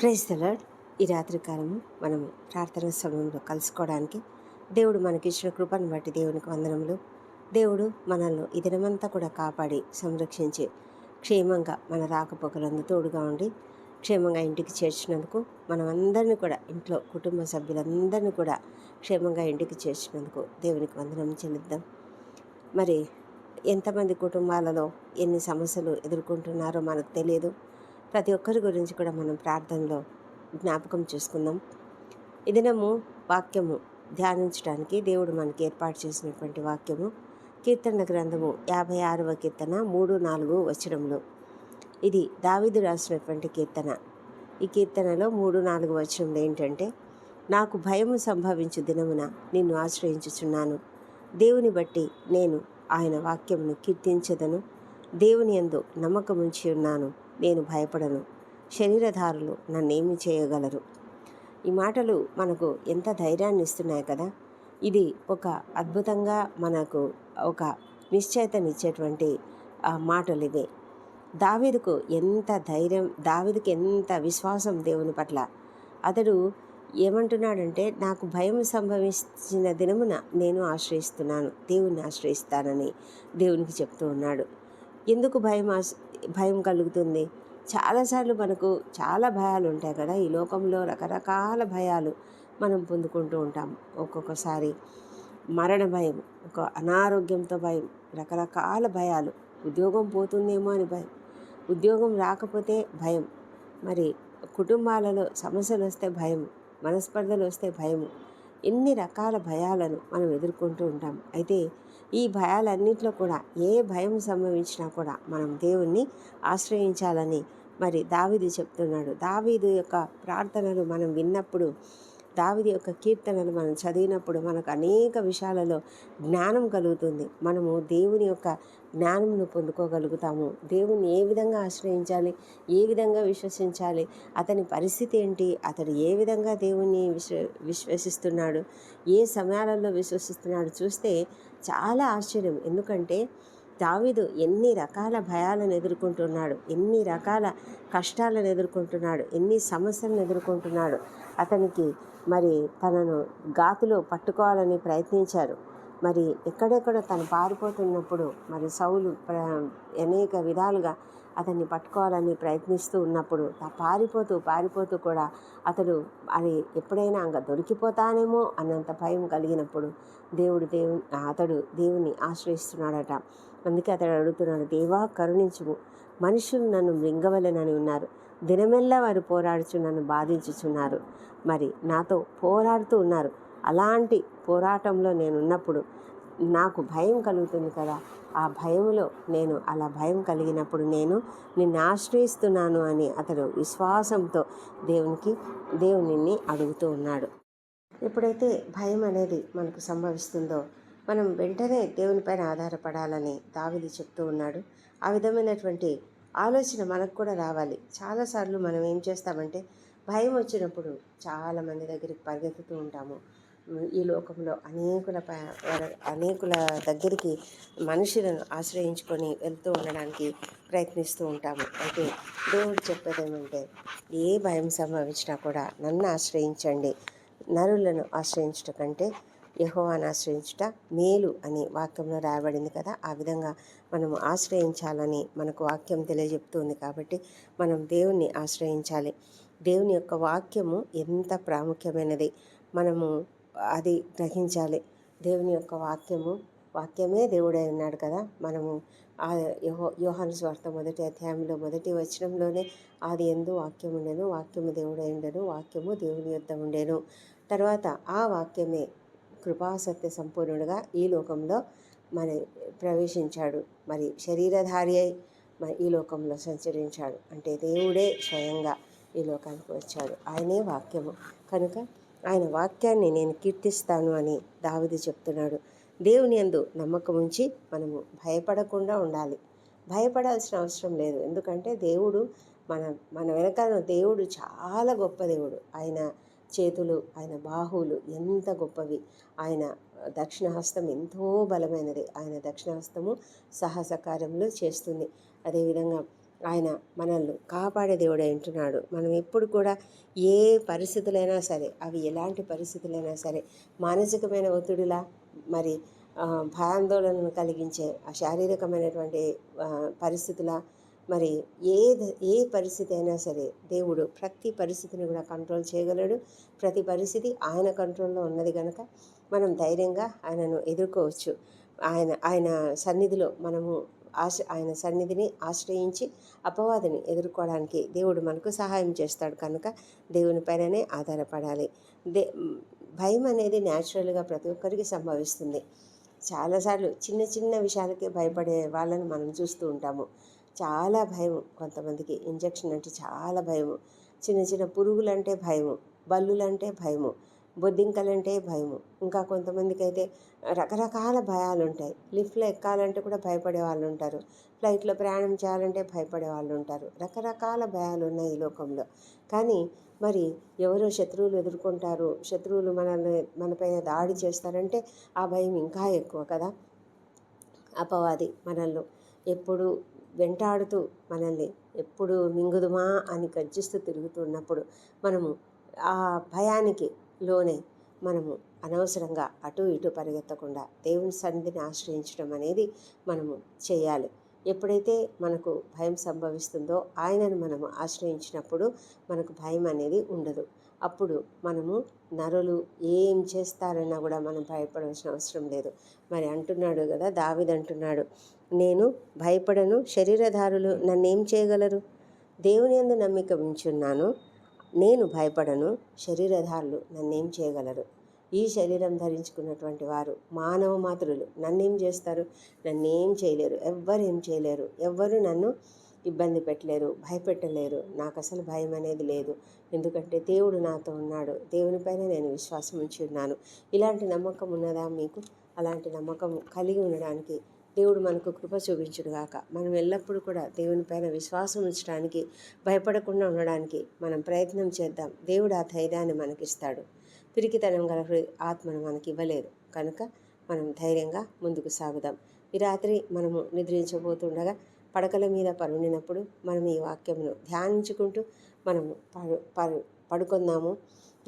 Praise the Lord ఈ రాత్రి కాలము ప్రార్థన సమయంలో కలుసుకోవడానికి దేవుడు మనకిచ్చిన కృపను బట్టి దేవునికి వందనములు. దేవుడు మనల్ని ఈ దినమంతా కూడా కాపాడి సంరక్షించి క్షేమంగా మన రాకపోకలందు తోడుగా ఉండి క్షేమంగా ఇంటికి చేర్చినందుకు మనం కూడా ఇంట్లో కుటుంబ సభ్యులందరినీ కూడా క్షేమంగా ఇంటికి చేర్చినందుకు దేవునికి వందనం చెల్లిద్దాం. మరి ఎంతమంది కుటుంబాలలో ఎన్ని సమస్యలు ఎదుర్కొంటున్నారో మనకు తెలియదు. ప్రతి ఒక్కరి గురించి కూడా మనం ప్రార్థనలో జ్ఞాపకం చేసుకుందాం. ఈ దినము వాక్యము ధ్యానించడానికి దేవుడు మనకి ఏర్పాటు చేసినటువంటి వాక్యము. కీర్తన గ్రంథము యాభై ఆరవ కీర్తన మూడు నాలుగు వచనంలో ఇది దావిదు రాసినటువంటి కీర్తన. ఈ కీర్తనలో మూడు నాలుగు వచనంలో ఏంటంటే నాకు భయము సంభవించు దినమున నిన్ను ఆశ్రయించుచున్నాను. దేవుని బట్టి నేను ఆయన వాక్యమును కీర్తించదను. దేవుని యందు నమ్మకముంచి ఉన్నాను. నేను భయపడను. శరీరధారులు నన్నేమి చేయగలరు. ఈ మాటలు మనకు ఎంత ధైర్యాన్ని ఇస్తున్నాయి కదా! ఇది ఒక అద్భుతంగా మనకు ఒక నిశ్చయితనిచ్చేటువంటి ఆ, మాటలు ఇవే దావీదుకు ఎంత ధైర్యం దావీదుకి ఎంత విశ్వాసం దేవుని పట్ల! అతడు ఏమంటున్నాడంటే నాకు భయం సంభవించిన దినమున నేను ఆశ్రయిస్తున్నాను. దేవుణ్ణి ఆశ్రయిస్తానని దేవునికి చెప్తూ ఉన్నాడు. ఎందుకు భయం భయం కలుగుతుంది? చాలాసార్లు మనకు చాలా భయాలు ఉంటాయి కదా. ఈ లోకంలో రకరకాల భయాలు మనం పొందుకుంటూ ఉంటాం. ఒక్కొక్కసారి మరణ భయం ఒక అనారోగ్యంతో భయం రకరకాల భయాలు. ఉద్యోగం పోతుందేమో అని భయం. ఉద్యోగం రాకపోతే భయం. మరి కుటుంబాలలో సమస్యలు వస్తే భయం మనస్పర్ధలు వస్తే భయం ఎన్ని రకాల భయాలను మనం ఎదుర్కొంటూ ఉంటాం. అయితే ఈ భయాలన్నింటిలో కూడా ఏ భయం సంభవించినా కూడా మనం దేవుణ్ణి ఆశ్రయించాలని మరి దావీదు చెప్తున్నాడు. దావీదు యొక్క ప్రార్థనలు మనం విన్నప్పుడు దావిది యొక్క కీర్తనలు మనం చదివినప్పుడు మనకు అనేక విషయాలలో జ్ఞానం కలుగుతుంది. మనము దేవుని యొక్క జ్ఞానమును పొందుకోగలుగుతాము. దేవుని ఏ విధంగా ఆశ్రయించాలి? ఏ విధంగా విశ్వసించాలి? అతని పరిస్థితి ఏంటి? అతడు ఏ విధంగా దేవుణ్ణి విశ్వ విశ్వసిస్తున్నాడు? ఏ సమయాలలో విశ్వసిస్తున్నాడు? చూస్తే చాలా ఆశ్చర్యం. ఎందుకంటే దావీదు ఎన్ని రకాల భయాలను ఎదుర్కొంటున్నాడు ఎన్ని రకాల కష్టాలను ఎదుర్కొంటున్నాడు ఎన్ని సమస్యలను ఎదుర్కొంటున్నాడు అతనికి మరి తనను గాతులో పట్టుకోవాలని ప్రయత్నించారు. మరి ఎక్కడెక్కడ తను పారిపోతున్నప్పుడు మరి సౌలు ప్ర- అనేక విధాలుగా అతన్ని పట్టుకోవాలని ప్రయత్నిస్తూ ఉన్నప్పుడు పారిపోతూ పారిపోతూ కూడా అతడు అది ఎప్పుడైనా అంగ దొరికిపోతానేమో అన్నంత భయం కలిగినప్పుడు దేవుడు దేవు అతడు దేవుని ఆశ్రయిస్తున్నాడట. అందుకే అతడు అడుగుతున్నాడు దేవా కరుణించుము. మనుషులు నన్ను మృంగవలెనని ఉన్నారు. దినమెల్లా వారు పోరాడుచు నన్ను బాధించుచున్నారు. మరి నాతో పోరాడుతూ ఉన్నారు. అలాంటి పోరాటంలో నేను ఉన్నప్పుడు నాకు భయం కలుగుతుంది కదా. ఆ భయంలో నేను అలా భయం కలిగినప్పుడు నేను నిన్ను ఆశ్రయిస్తున్నాను అని అతడు విశ్వాసంతో దేవునికి దేవునిని అడుగుతూ ఉన్నాడు. ఎప్పుడైతే భయం అనేది మనకు సంభవిస్తుందో మనం వెంటనే దేవునిపైన ఆధారపడాలని దావిది చెప్తూ ఉన్నాడు. ఆ విధమైనటువంటి ఆలోచన మనకు కూడా రావాలి. చాలాసార్లు మనం ఏం చేస్తామంటే భయం వచ్చినప్పుడు చాలామంది దగ్గరికి పరిగెత్తుతూ ఉంటాము. ఈ లోకంలో అనేకుల ప- అనేకుల దగ్గరికి మనుషులను ఆశ్రయించుకొని వెళ్తూ ఉండడానికి ప్రయత్నిస్తూ ఉంటాము. అయితే దేవుడు చెప్పేది ఏమంటే ఏ భయం సంభవించినా కూడా నన్ను ఆశ్రయించండి. నరులను ఆశ్రయించట కంటే యెహోవాను ఆశ్రయించుట మేలు అని వాక్యంలో రాయబడింది కదా. ఆ విధంగా మనము ఆశ్రయించాలని మనకు వాక్యం తెలియజెప్తుంది కాబట్టి మనం దేవుణ్ణి ఆశ్రయించాలి. దేవుని యొక్క వాక్యము ఎంత ప్రాముఖ్యమైనది? మనము అది గ్రహించాలి. దేవుని యొక్క వాక్యము వాక్యమే దేవుడై ఉన్నాడు కదా. మనము ఆ యోహో యోహాను స్వార్థ మొదటి అధ్యాయంలో మొదటి వచనంలోనే ఆది ఎందు వాక్యం ఉండేను వాక్యము దేవుడై ఉండెను వాక్యము దేవుని యొద్ద ఉండేను. తర్వాత ఆ వాక్యమే కృపాసత్య సంపూర్ణుడుగా ఈ లోకంలో మన ప్రవేశించాడు. మరి శరీరధారి అయి మరి ఈ లోకంలో సంచరించాడు. అంటే దేవుడే స్వయంగా ఈ లోకానికి వచ్చాడు. ఆయనే వాక్యము. కనుక ఆయన వాక్యాన్ని నేను కీర్తిస్తాను అని దావిది చెప్తున్నాడు. దేవుని యందు నమ్మకం ఉంచి మనము భయపడకుండా ఉండాలి. భయపడాల్సిన అవసరం లేదు. ఎందుకంటే దేవుడు మన మన వెనకాల దేవుడు చాలా గొప్ప దేవుడు. ఆయన చేతులు ఆయన బాహువులు ఎంత గొప్పవి. ఆయన దక్షిణ హస్తం ఎంతో బలమైనది. ఆయన దక్షిణ హస్తము సాహస కార్యములు చేస్తుంది. అదేవిధంగా ఆయన మనల్ని కాపాడే దేవుడు అంటున్నాడు మనం ఎప్పుడు కూడా ఏ పరిస్థితులైనా సరే అవి ఎలాంటి పరిస్థితులైనా సరే మానసికమైన ఒత్తిడిలా మరి భయాందోళనను కలిగించే ఆ శారీరకమైనటువంటి పరిస్థితుల మరి ఏ ఏ పరిస్థితి అయినా సరే దేవుడు ప్రతి పరిస్థితిని కూడా కంట్రోల్ చేయగలడు. ప్రతి పరిస్థితి ఆయన కంట్రోల్లో ఉన్నది కనుక మనం ధైర్యంగా ఆయనను ఎదుర్కోవచ్చు. ఆయన ఆయన సన్నిధిలో మనము ఆశ ఆయన సన్నిధిని ఆశ్రయించి అపవాదిని ఎదుర్కోవడానికి దేవుడు మనకు సహాయం చేస్తాడు కనుక దేవుని పైననే ఆధారపడాలి. దే భయం అనేది న్యాచురల్గా ప్రతి ఒక్కరికి సంభవిస్తుంది. చాలాసార్లు చిన్న చిన్న విషయాలకే భయపడే వాళ్ళని మనం చూస్తూ ఉంటాము. చాలా భయం కొంతమందికి. ఇంజక్షన్ అంటే చాలా భయము. చిన్న చిన్న పురుగులంటే భయము. బల్లులంటే భయము. బొద్దింకలంటే భయము. ఇంకా కొంతమందికి అయితే రకరకాల భయాలు ఉంటాయి లిఫ్ట్లో ఎక్కాలంటే కూడా భయపడే వాళ్ళు ఉంటారు ఫ్లైట్లో ప్రయాణం చేయాలంటే భయపడే వాళ్ళు ఉంటారు రకరకాల భయాలు ఉన్నాయి ఈ లోకంలో. కానీ మరి ఎవరో శత్రువులు ఎదుర్కొంటారు. శత్రువులు మనల్ని మనపైన దాడి చేస్తారంటే ఆ భయం ఇంకా ఎక్కువ కదా. అపవాది మనల్ని ఎప్పుడు వెంటాడుతూ మనల్ని ఎప్పుడు మింగుదుమా అని గర్జిస్తూ తిరుగుతున్నప్పుడు మనము ఆ భయానికి లోనే మనము అనవసరంగా అటు ఇటు పరిగెత్తకుండా దేవుని సన్నిధిని ఆశ్రయించడం అనేది మనము చేయాలి. ఎప్పుడైతే మనకు భయం సంభవిస్తుందో ఆయనను మనము ఆశ్రయించినప్పుడు మనకు భయం అనేది ఉండదు. అప్పుడు మనము నరులు ఏం చేస్తారన్నా కూడా మనం భయపడవలసిన అవసరం లేదు. మరి అంటున్నాడు కదా దావిద్ అంటున్నాడు నేను భయపడను శరీరధారులు నన్నేం చేయగలరు? దేవుని యందు నమ్మిక ఉంచున్నాను నేను భయపడను శరీరధారులు నన్నేం చేయగలరు. ఈ శరీరం ధరించుకున్నటువంటి వారు మానవ మాతృలు. నన్నేం చేస్తారు? నన్నేం చేయలేరు. ఎవ్వరు ఏం చేయలేరు. ఎవ్వరు నన్ను ఇబ్బంది పెట్టలేరు భయపెట్టలేరు. నాకు అసలు భయం అనేది లేదు. ఎందుకంటే దేవుడు నాతో ఉన్నాడు. దేవునిపైన నేను విశ్వాసం ఉంచి ఉన్నాను. ఇలాంటి నమ్మకం ఉన్నదా మీకు? అలాంటి నమ్మకం కలిగి ఉండడానికి దేవుడు మనకు కృప చూపించుడుగాక. మనం ఎల్లప్పుడూ కూడా దేవుని పైన విశ్వాసం ఉంచడానికి భయపడకుండా ఉండడానికి మనం ప్రయత్నం చేద్దాం. దేవుడు ఆ ధైర్యాన్ని మనకిస్తాడు. పిరికితనం గల ఆత్మను మనకి ఇవ్వలేదు కనుక మనం ధైర్యంగా ముందుకు సాగుదాం. ఈ రాత్రి మనము నిద్రించబోతుండగా పడకల మీద పరుండినప్పుడు మనం ఈ వాక్యమును ధ్యానించుకుంటూ మనము పడు పడు పడుకుందాము.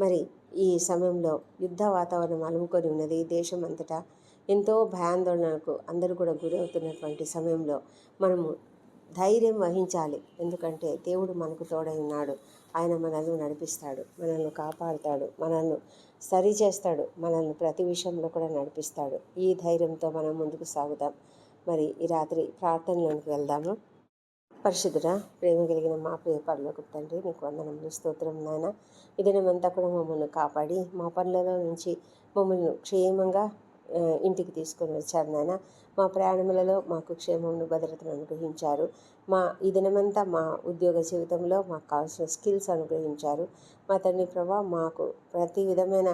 మరి ఈ సమయంలో యుద్ధ వాతావరణం అలుముకొని ఉన్నది. దేశం అంతటా ఎంతో భయాందోళనకు అందరూ కూడా గురవుతున్నటువంటి సమయంలో మనము ధైర్యం వహించాలి. ఎందుకంటే దేవుడు మనకు తోడై ఉన్నాడు. ఆయన మనల్ని నడిపిస్తాడు. మనల్ని కాపాడుతాడు. మనల్ని సరి చేస్తాడు. మనల్ని ప్రతి విషయంలో కూడా నడిపిస్తాడు. ఈ ధైర్యంతో మనం ముందుకు సాగుదాం. మరి ఈ రాత్రి ప్రార్థనలోనికి వెళ్దాము. పరిశుద్ధుడా ప్రేమ కలిగిన మా ప్రియ పరలోకి తండ్రి నీకు వందనములు స్తోత్రం నాయన. ఈ దినమంతా కూడా మమ్మల్ని కాపాడి మా పనులలో నుంచి మమ్మల్ని క్షేమంగా ఇంటికి తీసుకొని వచ్చారు నాయన మా ప్రయాణములలో మాకు క్షేమమును భద్రతను అనుగ్రహించారు. మా ఈ దినమంతా మా ఉద్యోగ జీవితంలో మాకు కావాల్సిన స్కిల్స్ అనుగ్రహించారు. మా తండ్రి ప్రభా మాకు ప్రతి విధమైన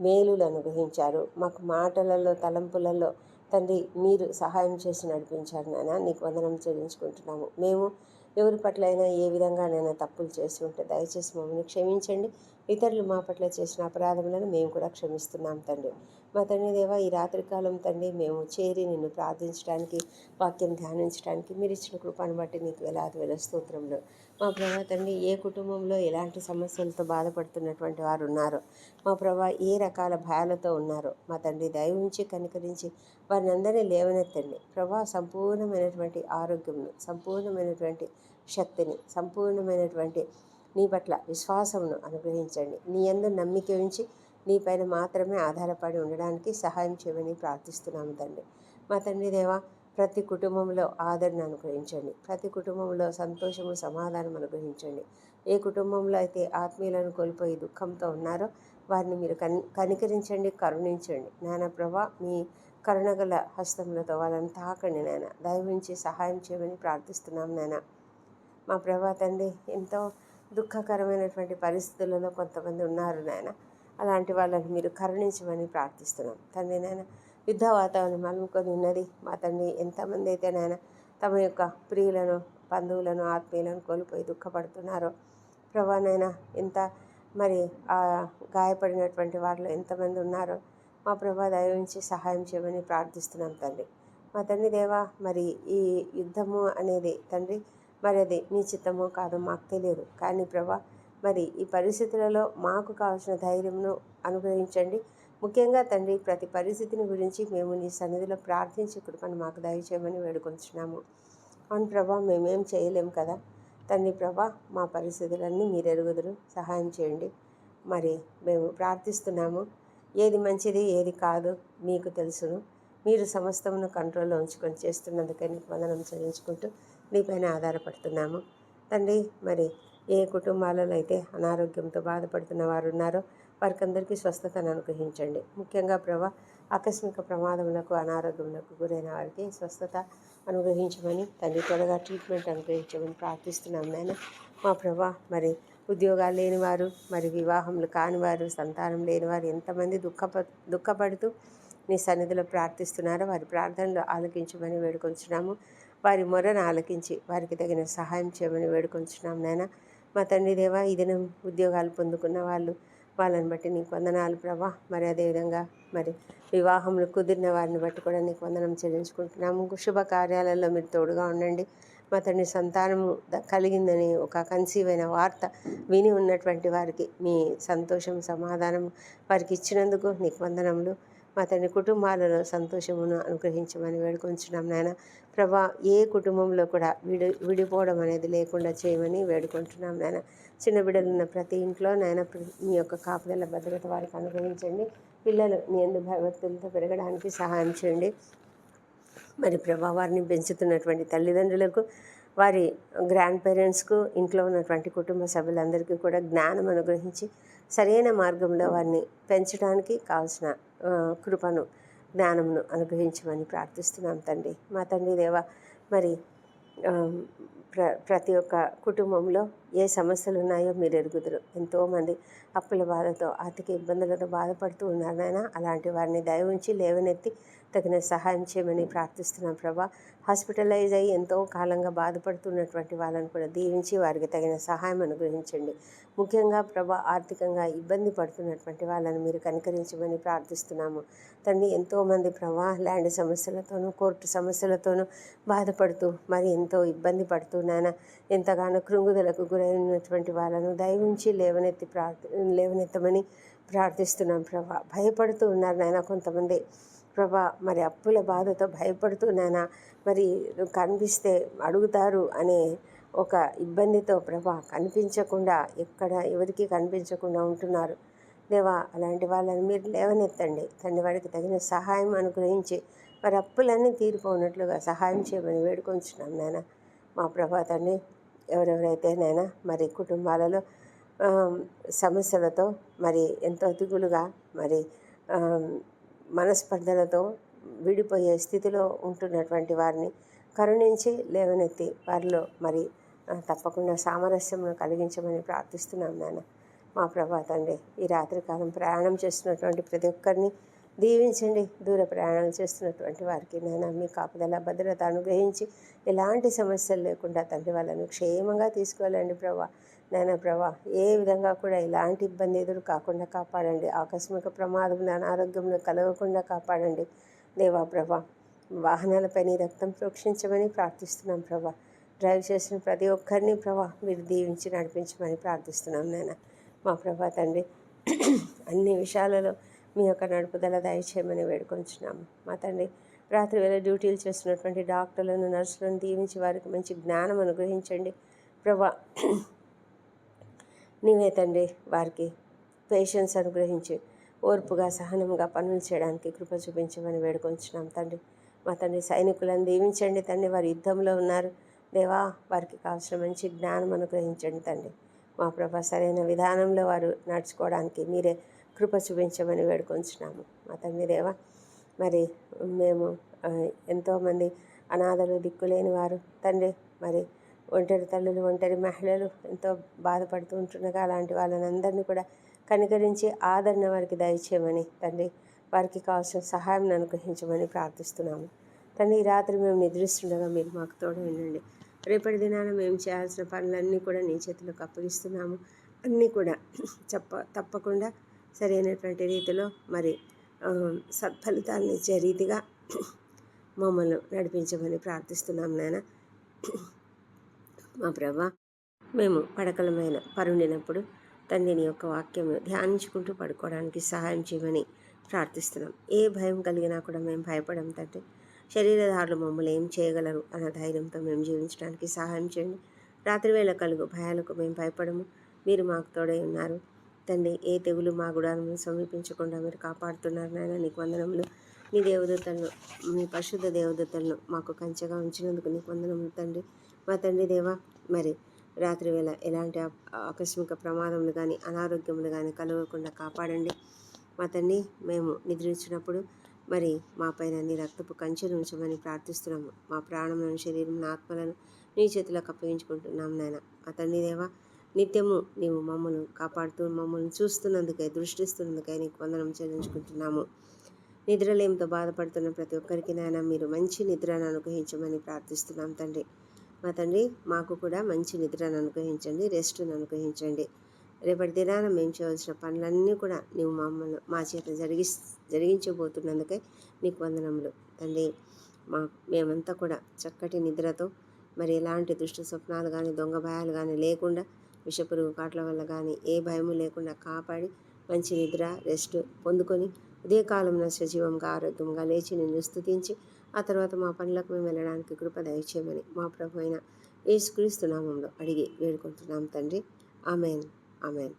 మేలులు అనుగ్రహించారు. మాకు మాటలలో తలంపులలో తండ్రి మీరు సహాయం చేసి నడిపించారు నాయన నీకు వందనం చెల్లించుకుంటున్నాము. మేము ఎవరి పట్ల అయినా ఏ విధంగానైనా తప్పులు చేసి ఉంటే దయచేసి మమ్మల్ని క్షమించండి. ఇతరులు మా పట్ల చేసిన అపరాధములను మేము కూడా క్షమిస్తున్నాం తండ్రి. మా తండ్రి దేవ ఈ రాత్రికాలం తండ్రి మేము చేరి నిన్ను ప్రార్థించడానికి వాక్యం ధ్యానించడానికి మీరు ఇచ్చిన కృపను బట్టి నీకు వేలాది వేల స్తోత్రంలో మా ప్రభా తండ్రి ఏ కుటుంబంలో ఎలాంటి సమస్యలతో బాధపడుతున్నటువంటి వారు ఉన్నారో మా ప్రభా ఏ రకాల భయాలతో ఉన్నారో మా తండ్రి దయ కనికరించి వారిని అందరినీ లేవనెత్తండి. ప్రభా సంపూర్ణమైనటువంటి ఆరోగ్యంను సంపూర్ణమైనటువంటి శక్తిని సంపూర్ణమైనటువంటి నీ పట్ల విశ్వాసమును అనుగ్రహించండి. నీ అందు నమ్మిక ఉంచి నీ పైన మాత్రమే ఆధారపడి ఉండడానికి సహాయం చేయమని ప్రార్థిస్తున్నాము తండ్రి. మా తండ్రి దేవా ప్రతి కుటుంబంలో ఆదరణ అనుగ్రహించండి. ప్రతి కుటుంబంలో సంతోషము సమాధానం అనుగ్రహించండి. ఏ కుటుంబంలో అయితే ఆత్మీయులను కోల్పోయి దుఃఖంతో ఉన్నారో వారిని మీరు కన్ కనికరించండి కరుణించండి. నానా ప్రభా మీ కరుణగల హస్తములతో వాళ్ళని తాకండి నాయన దయవించి సహాయం చేయమని ప్రార్థిస్తున్నాం నాయన మా ప్రభా తండ్రి ఎంతో దుఃఖకరమైనటువంటి పరిస్థితులలో కొంతమంది ఉన్నారు నాయన అలాంటి వాళ్ళని మీరు కరుణించమని ప్రార్థిస్తున్నాం. తండ్రి నాయన యుద్ధ వాతావరణం అలుముకొని ఉన్నది. మా తండ్రి ఎంతమంది అయితే నాయన తమ యొక్క ప్రియులను బంధువులను ఆత్మీయులను కోల్పోయి దుఃఖపడుతున్నారో ప్రభా ఎంత మరి ఆ గాయపడినటువంటి వారిలో ఎంతమంది ఉన్నారో మా ప్రభా దయవించి సహాయం చేయమని ప్రార్థిస్తున్నాం తండ్రి. మా తండ్రి దేవా మరి ఈ యుద్ధము అనేది తండ్రి మరి అది నీ చిత్తమో కాదో మాకు తెలియదు. కానీ ప్రభా మరి ఈ పరిస్థితులలో మాకు కావాల్సిన ధైర్యంను అనుగ్రహించండి. ముఖ్యంగా తండ్రి ప్రతి పరిస్థితిని గురించి మేము నీ సన్నిధిలో ప్రార్థించి కృపను మాకు దయచేయమని వేడుకొంచున్నాము. అవును ప్రభా మేమేం చేయలేము కదా. తండ్రి ప్రభా మా పరిస్థితులన్నీ మీరు ఎరుగుదురు సహాయం చేయండి. మరి మేము ప్రార్థిస్తున్నాము. ఏది మంచిది ఏది కాదు మీకు తెలుసును. మీరు సమస్తమును కంట్రోల్లో ఉంచుకొని చేస్తున్నందుకే నీకు వందనం చెల్లించుకుంటూ నీపైన ఆధారపడుతున్నాము. తండ్రి మరి ఏ కుటుంబాలలో అయితే అనారోగ్యంతో బాధపడుతున్న వారు ఉన్నారో వారికి అందరికీ స్వస్థతను అనుగ్రహించండి. ముఖ్యంగా ప్రభా ఆకస్మిక ప్రమాదములకు అనారోగ్యములకు గురైన వారికి స్వస్థత అనుగ్రహించమని తండ్రి త్వరగా ట్రీట్మెంట్ అనుగ్రహించమని ప్రార్థిస్తున్నాం నాయన. మా ప్రభా మరి ఉద్యోగాలు లేనివారు మరి వివాహములు కానివారు సంతానం లేనివారు ఎంతమంది దుఃఖప దుఃఖపడుతూ నీ సన్నిధిలో ప్రార్థిస్తున్నారో వారి ప్రార్థనలు ఆలకించమని వేడుకొంచున్నాము. వారి మొరను ఆలకించి వారికి తగిన సహాయం చేయమని వేడుకొంచున్నాం నాయన. మా తండ్రి దేవా ఈ దినం ఉద్యోగాలు పొందుకున్న వాళ్ళు వాళ్ళని బట్టి నీకు వందనాలు ప్రభా. మరి అదేవిధంగా మరి వివాహంలో కుదిరిన వారిని బట్టి కూడా నీకు వందనం చెల్లించుకుంటున్నాము. శుభ కార్యాలలో మీరు తోడుగా ఉండండి. మా తండ్రి సంతానము కలిగిందని ఒక కన్సీవ్ అయిన వార్త విని ఉన్నటువంటి వారికి మీ సంతోషం సమాధానం వారికి ఇచ్చినందుకు నీకు వందనములు. మా తండ్రి కుటుంబాలలో సంతోషమును అనుగ్రహించమని వేడుకొంచున్నాం నాయన. ప్రభా ఏ కుటుంబంలో కూడా విడి విడిపోవడం అనేది లేకుండా చేయమని వేడుకుంటున్నాం నాయన. చిన్న బిడ్డలు ఉన్న ప్రతి ఇంట్లో నాయన మీ యొక్క కాపుదల భద్రత వారికి అనుగ్రహించండి. పిల్లలు మీ ఎందు భయభక్తులతో పెరగడానికి సహాయం చేయండి. మరి ప్రభా వారిని పెంచుతున్నటువంటి తల్లిదండ్రులకు వారి గ్రాండ్ పేరెంట్స్కు ఇంట్లో ఉన్నటువంటి కుటుంబ సభ్యులందరికీ కూడా జ్ఞానం అనుగ్రహించి సరైన మార్గంలో వారిని పెంచడానికి కావాల్సిన కృపను జ్ఞానమును అనుగ్రహించమని ప్రార్థిస్తున్నాం తండ్రి. మా తండ్రి దేవ మరి ప్ర ప్రతి ఒక్క కుటుంబంలో ఏ సమస్యలు ఉన్నాయో మీరు ఎరుగుదురు. ఎంతోమంది అప్పుల బాధతో ఆర్థిక ఇబ్బందులతో బాధపడుతూ ఉన్నారు నాయన. అలాంటి వారిని దయ ఉంచి లేవనెత్తి తగిన సహాయం చేయమని ప్రార్థిస్తున్నాం ప్రభా. హాస్పిటలైజ్ అయ్యి ఎంతో కాలంగా బాధపడుతున్నటువంటి వాళ్ళని కూడా దీవించి వారికి తగిన సహాయం అనుగ్రహించండి. ముఖ్యంగా ప్రభా ఆర్థికంగా ఇబ్బంది పడుతున్నటువంటి వాళ్ళని మీరు కనికరించమని ప్రార్థిస్తున్నాము. తండ్రి ఎంతోమంది ప్రభా ల్యాండ్ సమస్యలతోనూ కోర్టు సమస్యలతోనూ బాధపడుతూ మరి ఎంతో ఇబ్బంది పడుతూ నాయన ఎంతగానో కృంగుదలకు గురైనటువంటి వాళ్ళను దయవుంచి లేవనెత్తి ప్రార్థ లేవనెత్తమని ప్రార్థిస్తున్నాం ప్రభా. భయపడుతూ ఉన్నారు నాయన కొంతమంది. ప్రభా మరి అప్పుల బాధతో భయపడుతూ నాయన మరి కనిపిస్తే అడుగుతారు అనే ఒక ఇబ్బందితో ప్రభా కనిపించకుండా ఎక్కడ ఎవరికి కనిపించకుండా ఉంటున్నారు. దేవా అలాంటి వాళ్ళని మీరు లేవనెత్తండి. తండ్రి వాడికి తగిన సహాయం అనుగ్రహించి వారి అప్పులన్నీ తీరిపోనట్లుగా సహాయం చేయమని వేడుకొంచున్నాం నాయన మా ప్రభా తండ్రి ఎవరెవరైతే నాయన మరి కుటుంబాలలో సమస్యలతో మరి ఎంతో దిగులుగా మరి మనస్పర్ధలతో విడిపోయే స్థితిలో ఉంటున్నటువంటి వారిని కరుణించి లేవనెత్తి వారిలో మరి తప్పకుండా సామరస్యమును కలిగించమని ప్రార్థిస్తున్నాం నాన్న. మా ప్రభా తండ్రి ఈ రాత్రికాలం ప్రయాణం చేస్తున్నటువంటి ప్రతి ఒక్కరిని దీవించండి. దూర ప్రయాణాలు చేస్తున్నటువంటి వారికి నాయన మీ కాపుదల భద్రత అనుగ్రహించి ఎలాంటి సమస్యలు లేకుండా తండ్రి వాళ్ళను క్షేమంగా తీసుకువెళ్ళండి ప్రభా. నాయన ప్రభా ఏ విధంగా కూడా ఎలాంటి ఇబ్బంది ఎదురు కాకుండా కాపాడండి. ఆకస్మిక ప్రమాదం అనారోగ్యంలో కలగకుండా కాపాడండి. దేవా ప్రభా వాహనాలపై నీ రక్తం ప్రోక్షించమని ప్రార్థిస్తున్నాం ప్రభా. డ్రైవ్ చేసిన ప్రతి ఒక్కరిని ప్రభా మీరు దీవించి నడిపించమని ప్రార్థిస్తున్నాం నాయన. మా ప్రభా తండ్రి అన్ని విషయాలలో మీ యొక్క నడుపుదల దయచేయమని వేడుకొంచున్నాము. మా తండ్రి రాత్రి వేళ డ్యూటీలు చేస్తున్నటువంటి డాక్టర్లను నర్సులను దీవించి వారికి మంచి జ్ఞానం అనుగ్రహించండి. ప్రభా నీవే తండ్రి వారికి పేషెన్స్ అనుగ్రహించి ఓర్పుగా సహనంగా పనులు చేయడానికి కృప చూపించమని వేడుకొంచున్నాం తండ్రి. మా తండ్రి సైనికులను దీవించండి తండ్రి. వారు యుద్ధంలో ఉన్నారు. దేవా వారికి కావాల్సిన మంచి జ్ఞానం అనుగ్రహించండి తండ్రి. మా ప్రభా సరైన విధానంలో వారు నడుచుకోవడానికి మీరే కృప చూపించమని వేడుకొంచున్నాము. మా తండ్రి మరి మేము ఎంతోమంది అనాథలు దిక్కులేని వారు తండ్రి మరి ఒంటరి తల్లులు ఒంటరి మహిళలు ఎంతో బాధపడుతూ ఉంటుండగా అలాంటి వాళ్ళని అందరినీ కూడా కనికరించి ఆదరణ వారికి దయచేయమని తండ్రి వారికి కావాల్సిన సహాయం అనుగ్రహించమని ప్రార్థిస్తున్నాము. తండ్రి ఈ రాత్రి మేము నిద్రిస్తుండగా మీరు మాకు తోడు ఉండండి రేపటి దినాన మేము చేయాల్సిన పనులన్నీ కూడా నీ చేతులకు అప్పగిస్తున్నాము. అన్నీ కూడా చెప్ప తప్పకుండా సరైనటువంటి రీతిలో మరి సత్ఫలితాలను ఇచ్చే రీతిగా మమ్మల్ని నడిపించమని ప్రార్థిస్తున్నాం నాయన. మా ప్రభా మేము పడకలమైన పరుండినప్పుడు తండ్రిని యొక్క వాక్యం ధ్యానించుకుంటూ పడుకోవడానికి సహాయం చేయమని ప్రార్థిస్తున్నాం. ఏ భయం కలిగినా కూడా మేము భయపడం తండ్రి. శరీరధారులు మమ్మల్ని ఏం చేయగలరు అన్న ధైర్యంతో మేము జీవించడానికి సహాయం చేయండి. రాత్రివేళ కలుగు భయాలకు మేము భయపడము. మీరు మాకు తోడై ఉన్నారు. తండ్రి ఏ తెగులు మా గుడాలను సమీపించకుండా మీరు కాపాడుతున్నారు నాయన. నీకు వందనములు. నీ దేవదూతలను మీ పరిశుద్ధ దేవదూతలను మాకు కంచెగా ఉంచినందుకు నీకు వందనములు తండ్రి. మా తండ్రి దేవ మరి రాత్రి వేళ ఎలాంటి ఆకస్మిక ప్రమాదములు కానీ అనారోగ్యములు కానీ కలగకుండా కాపాడండి. మా తండ్రి మేము నిద్రించినప్పుడు మరి మా పైన నీ రక్తపు కంచెను ఉంచమని ప్రార్థిస్తున్నాము. మా ప్రాణములను శరీరం ఆత్మలను నీ చేతిలో కప్పగించుకుంటున్నాం నాయన. మా తండ్రి దేవా నిత్యము నీవు మమ్మల్ని కాపాడుతూ మమ్మల్ని చూస్తున్నందుకై దృష్టిస్తున్నందుకై నీకు వందనం చెల్లించుకుంటున్నాము. నిద్రలేమితో బాధపడుతున్న ప్రతి ఒక్కరికి నాయన మీరు మంచి నిద్రను అనుగ్రహించమని ప్రార్థిస్తున్నాం తండ్రి. మా తండ్రి మాకు కూడా మంచి నిద్రను అనుగ్రహించండి రెస్ట్ను అనుగ్రహించండి. రేపటి దినాన మేము చేయవలసిన పనులన్నీ కూడా నీవు మమ్మల్ని మా చేత జరిగి జరిగించబోతున్నందుకై నీకు వందనములు. తండ్రి మా మేమంతా కూడా చక్కటి నిద్రతో మరి ఎలాంటి దుష్ట స్వప్నాలు కానీ దొంగ భయాలు కానీ లేకుండా విషపురుగు కాట్ల వల్ల కానీ ఏ భయము లేకుండా కాపాడి మంచి నిద్ర రెస్ట్ పొందుకొని ఉదయకాలంలో సజీవంగా ఆరోగ్యంగా లేచి నిన్ను స్థుతించి ఆ తర్వాత మా పనులకు మేము వెళ్ళడానికి కృప దయచేయమని మా ప్రభు అయిన యేసుక్రీస్తు నామంలో అడిగి వేడుకుంటున్నాం తండ్రి. ఆమెన్. ఆమెన్.